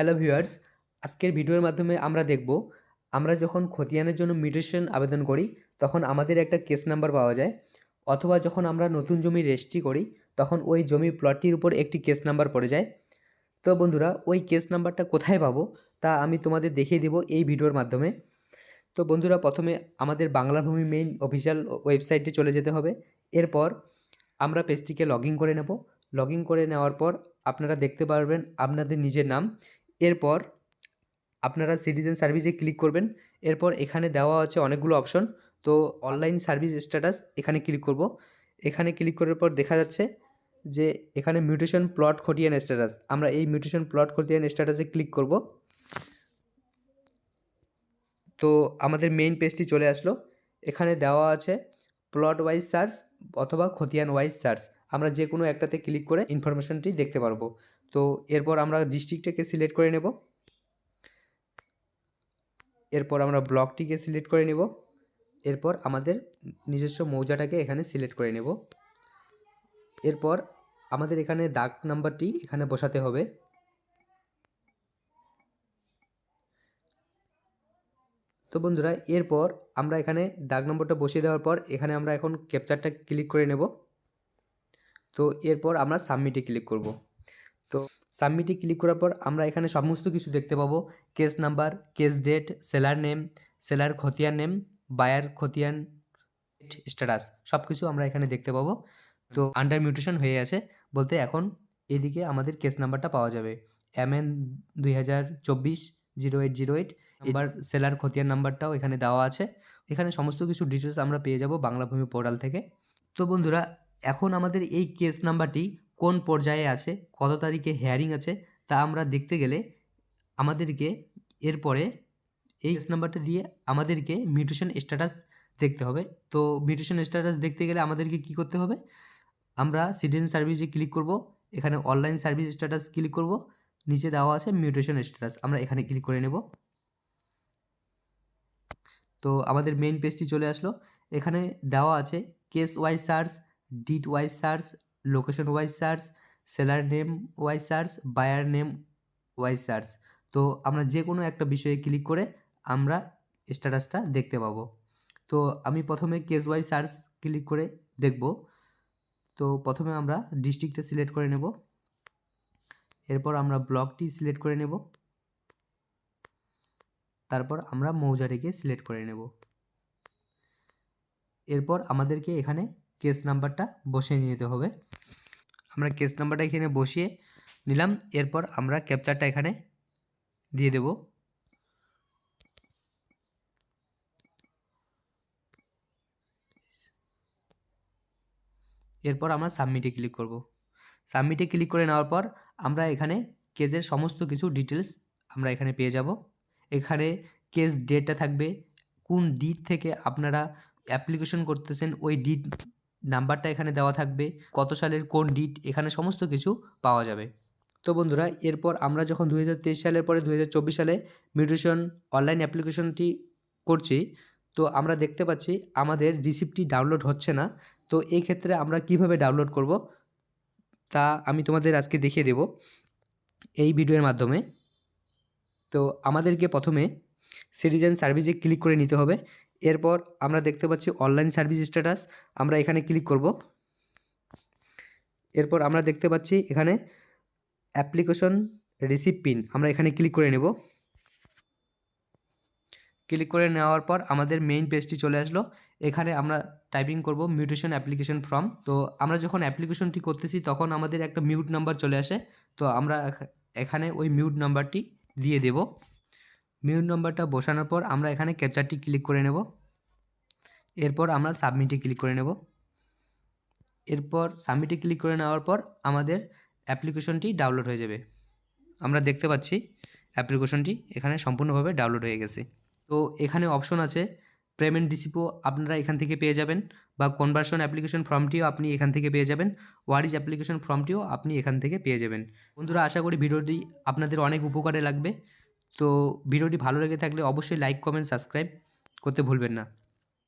Hello viewers, আজকের ভিডিওর মাধ্যমে আমরা দেখব, আমরা যখন খতিয়ানের জন্য মিউটেশন আবেদন করি, তখন আমাদের একটা কেস নাম্বার পাওয়া যায়, অথবা যখন আমরা নতুন জমি রেজিস্ট্রি করি, তখন ওই জমি প্লটটির উপর একটি কেস নাম্বার পড়ে যায়। তো বন্ধুরা, ওই কেস নাম্বারটা কোথায় পাবো, তা আমি তোমাদের দেখিয়ে দেবো এই ভিডিওর মাধ্যমে। তো বন্ধুরা, প্রথমে আমাদের বাংলা ভূমি মেইন অফিসিয়াল ওয়েবসাইটে চলে যেতে হবে, এরপর আমরা পেজটিকে লগ করে নেব। লগ করে নেওয়ার পর আপনারা দেখতে পারবেন আপনাদের নিজের নাম এরপর আপনারা সিটিজেন সার্ভিসে ক্লিক করবেন। এরপর এখানে দেওয়া আছে অনেকগুলো অপশন তো অনলাইন সার্ভিস স্ট্যাটাস এখানে ক্লিক করব। এখানে ক্লিক করার পর দেখা যাচ্ছে যে এখানে মিউটেশন প্লট খতিয়ান স্ট্যাটাস আমরা এই মিউটেশন প্লট খতিয়ান স্ট্যাটাসে ক্লিক করব। তো আমাদের মেইন পেজটি চলে আসলো। এখানে দেওয়া আছে প্লট ওয়াইজ সার্চ অথবা খতিয়ান ওয়াইজ সার্চ আমরা যে কোনো একটাতে ক্লিক করে ইনফরমেশনটি দেখতে পারব। তো এরপর আমরা ডিস্ট্রিক্টটাকে সিলেক্ট করে নেব। এরপর আমরা ব্লকটিকে সিলেক্ট করে নেব। এরপর আমাদের নিজস্ব মৌজাটাকে এখানে সিলেক্ট করে নেব। এরপর আমাদের এখানে দাগ নাম্বারটি এখানে বসাতে হবে। তো বন্ধুরা, এরপর আমরা এখানে দাগ নম্বরটা বসিয়ে দেওয়ার পর এখানে আমরা এখন ক্যাপচারটা ক্লিক করে নেব। তো এরপর আমরা সাবমিটে ক্লিক করব। তো সাবমিটে ক্লিক করার পর আমরা এখানে সমস্ত কিছু দেখতে পাবো। Case number case date seller name seller খতিয়ান নেম বায়ার খতিয়ান স্ট্যাটাস সব কিছু আমরা এখানে দেখতে পাবো। তো আন্ডার মিউটেশন হয়ে আছে বলতে এখন এদিকে আমাদের কেস নাম্বারটা পাওয়া যাবে। এম এন দুই হাজার চব্বিশ জিরো এইট জিরো এইট এবার সেলার খতিয়ান নাম্বারটাও এখানে দেওয়া আছে। এখানে সমস্ত কিছু ডিটেলস আমরা পেয়ে যাব বাংলা ভূমি পোর্টাল থেকে। তো বন্ধুরা এখন আমাদের এই কেস নাম্বারটি কোন পর্যায়ে আছে, কত তারিখে হেয়ারিং আছে, তা আমরা দেখতে গেলে আমাদেরকে এরপরে এই কেস নাম্বারটা দিয়ে আমাদেরকে মিউটেশন স্ট্যাটাস দেখতে হবে। তো মিউটেশন স্ট্যাটাস দেখতে গেলে আমাদেরকে কি করতে হবে? আমরা সিটিজেন সার্ভিসে ক্লিক করব, এখানে অনলাইন সার্ভিস স্ট্যাটাস ক্লিক করব, নিচে দেওয়া আছে মিউটেশন স্ট্যাটাস আমরা এখানে ক্লিক করে নেব। তো আমাদের মেইন পেজটি চলে আসলো, এখানে দেওয়া আছে case wise search date wise search location wise search seller name wise search buyer name wise search তো আমরা যে কোনো একটা বিষয়ে ক্লিক করে আমরা স্ট্যাটাসটা দেখতে পাবো। তো আমি প্রথমে কেস ওয়াইজ সার্চ ক্লিক করে দেখব। তো প্রথমে আমরা ডিস্ট্রিক্টটা সিলেক্ট করে নেব। এরপর আমরা ব্লকটি সিলেক্ট করে নেব। তারপর আমরা মৌজাটিকে সিলেক্ট করে নেব। এরপর আমাদেরকে এখানে কেস নাম্বারটা বসিয়ে নিতে হবে। আমরা কেস নাম্বারটা এখানে বসিয়ে নিলাম, এরপর আমরা ক্যাপচারটা এখানে দিয়ে দেব। এরপর আমরা সাবমিটে ক্লিক করব। সাবমিটে ক্লিক করে নেওয়ার পর আমরা এখানে কেসের সমস্ত কিছু ডিটেলস আমরা এখানে পেয়ে যাব। এখানে কেস ডেটটা থাকবে, কোন ডিট থেকে আপনারা অ্যাপ্লিকেশন করতেছেন, ওই ডিট নাম্বারটা এখানে দেওয়া থাকবে, কত সালের কোন ডিট এখানে সমস্ত কিছু পাওয়া যাবে। তো বন্ধুরা, এরপর আমরা যখন দু হাজার তেইশ সালের পরে দু হাজার চব্বিশ সালে মিউটেশন অনলাইন অ্যাপ্লিকেশনটি করছি, তো আমরা দেখতে পাচ্ছি আমাদের রিসিপ্টটি ডাউনলোড হচ্ছে না। তো এই ক্ষেত্রে আমরা কীভাবে ডাউনলোড করব, তা আমি তোমাদের আজকে দেখিয়ে দেব এই ভিডিওর মাধ্যমে। তো আমাদেরকে প্রথমে সিটিজেন সার্ভিসে ক্লিক করে নিতে হবে। এরপর আমরা দেখতে পাচ্ছি অনলাইন সার্ভিস স্ট্যাটাস আমরা এখানে ক্লিক করব। এরপর আমরা দেখতে পাচ্ছি এখানে অ্যাপ্লিকেশন রিসিভ পিন আমরা এখানে ক্লিক করে নেব। ক্লিক করে নেওয়ার পর আমাদের মেইন পেজটি চলে আসলো। এখানে আমরা টাইপিং করব মিউটেশন অ্যাপ্লিকেশন ফর্ম তো আমরা যখন অ্যাপ্লিকেশনটি করতেছি, তখন আমাদের একটা মিউট নাম্বার চলে আসে। তো আমরা এখানে ওই মিউট নাম্বারটি দিয়ে দেব। মিউট নম্বরটা বসানোর পর আমরা এখানে ক্যাপচারটি ক্লিক করে নেব। এরপর আমরা সাবমিটে ক্লিক করে নেব। এরপর সাবমিটে ক্লিক করে নেওয়ার পর আমাদের অ্যাপ্লিকেশনটি ডাউনলোড হয়ে যাবে। আমরা দেখতে পাচ্ছি অ্যাপ্লিকেশনটি এখানে সম্পূর্ণভাবে ডাউনলোড হয়ে গেছে। তো এখানে অপশন আছে পেমেন্ট রিসিপও আপনারা এখান থেকে পেয়ে যাবেন বা কনভার্সন অ্যাপ্লিকেশন ফর্মটিও আপনি এখান থেকে পেয়ে যাবেন। ওয়ারিজ অ্যাপ্লিকেশন ফর্মটিও আপনি এখান থেকে পেয়ে যাবেন। বন্ধুরা, আশা করি ভিডিওটি আপনাদের অনেক উপকারে লাগবে। তো ভিডিওটি ভালো লেগে থাকলে অবশ্যই লাইক কমেন্ট সাবস্ক্রাইব করতে ভুলবেন না।